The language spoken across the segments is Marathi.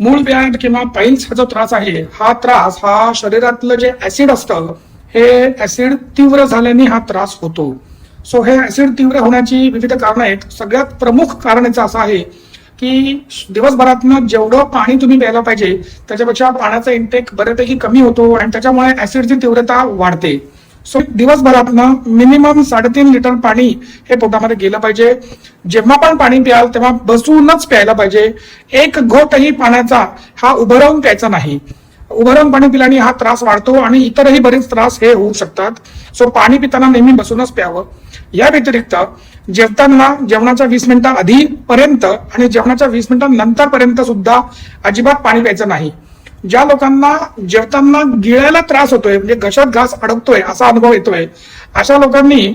मूळ व्यायाम किंवा पाईल्सचा जो त्रास आहे हा त्रास हा शरीरातलं जे ऍसिड असतं हे ऍसिड तीव्र झाल्याने हा त्रास होतो. सो हे ऍसिड तीव्र होण्याची विविध कारणं आहेत. सगळ्यात प्रमुख कारण याचं असं आहे की दिवसभरातनं जेवढं पाणी तुम्ही प्यायला पाहिजे त्याच्यापेक्षा पाण्याचा इंटेक बऱ्यापैकी कमी होतो आणि त्याच्यामुळे ऍसिडची तीव्रता वाढते. सो दिवसभरातनं मिनिमम साडेतीन लिटर पाणी हे पोटामध्ये गेलं पाहिजे. जेव्हा पण पाणी प्याल तेव्हा बसूनच प्यायला पाहिजे. एक घोटही पाण्याचा हा उभं राहून प्यायचा नाही. उभं राहून पाणी पिल्याने हा त्रास वाढतो आणि इतरही बरेच त्रास हे होऊ शकतात. सो पाणी पिताना नेहमी बसूनच प्यावं. या व्यतिरिक्त जेवताना जेवणाच्या वीस मिनिटं आधी पर्यंत आणि जेवणाच्या वीस मिनिटांनंतर पर्यंत सुद्धा अजिबात पाणी प्यायचं नाही. ज्या लोकांना जेवताना गिळायला त्रास होतोय म्हणजे घशात घास अडकतोय असा अनुभव येतोय अशा लोकांनी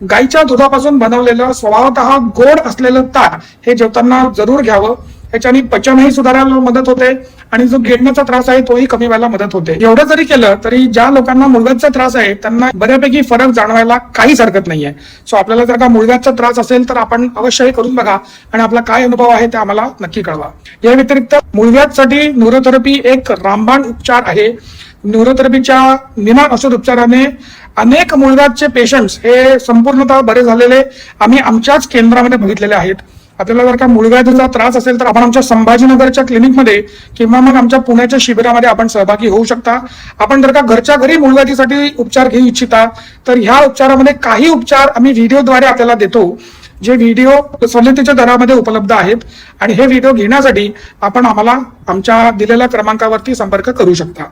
गाईच्या दुधापासून बनवलेलं स्वभावत गोड असलेलं ताक हे जेवताना जरूर घ्यावं. त्याच्याने पचनही सुधारायला मदत होते आणि जो गिळण्याचा त्रास आहे तोही कमी व्हायला मदत होते. एवढं जरी केलं तरी ज्या लोकांना मुळव्याधचा त्रास आहे त्यांना बऱ्यापैकी फरक जाणवायला काहीच हरकत नाहीये. सो आपल्याला जर का मुळव्याधचा त्रास असेल तर आपण अवश्य हे करून बघा आणि आपला काय अनुभव आहे ते आम्हाला नक्की कळवा. या व्यतिरिक्त मुळव्यासाठी न्यूरोथेरपी एक रामबाण उपचार आहे. न्यूरोथेरपीच्या निना औषध उपचाराने अनेक मुळव्याधचे पेशंट्स हे संपूर्णतः बरे झालेले आम्ही आमच्याच केंद्रामध्ये बघितलेले आहेत. आपल्याला जर का मुळव्याधीचा त्रास असेल तर आपण आमच्या संभाजीनगरच्या क्लिनिकमध्ये किंवा मग आमच्या पुण्याच्या शिबिरामध्ये आपण सहभागी होऊ शकता. आपण जर का घरच्या घरी मुळव्याधीसाठी उपचार घेऊ इच्छिता तर ह्या उपचारामध्ये काही उपचार आम्ही व्हिडिओद्वारे आपल्याला देतो जे व्हिडिओ सवलतीच्या दरामध्ये उपलब्ध आहेत आणि हे व्हिडिओ घेण्यासाठी आपण आम्हाला आमच्या दिलेल्या क्रमांकावरती संपर्क करू शकता.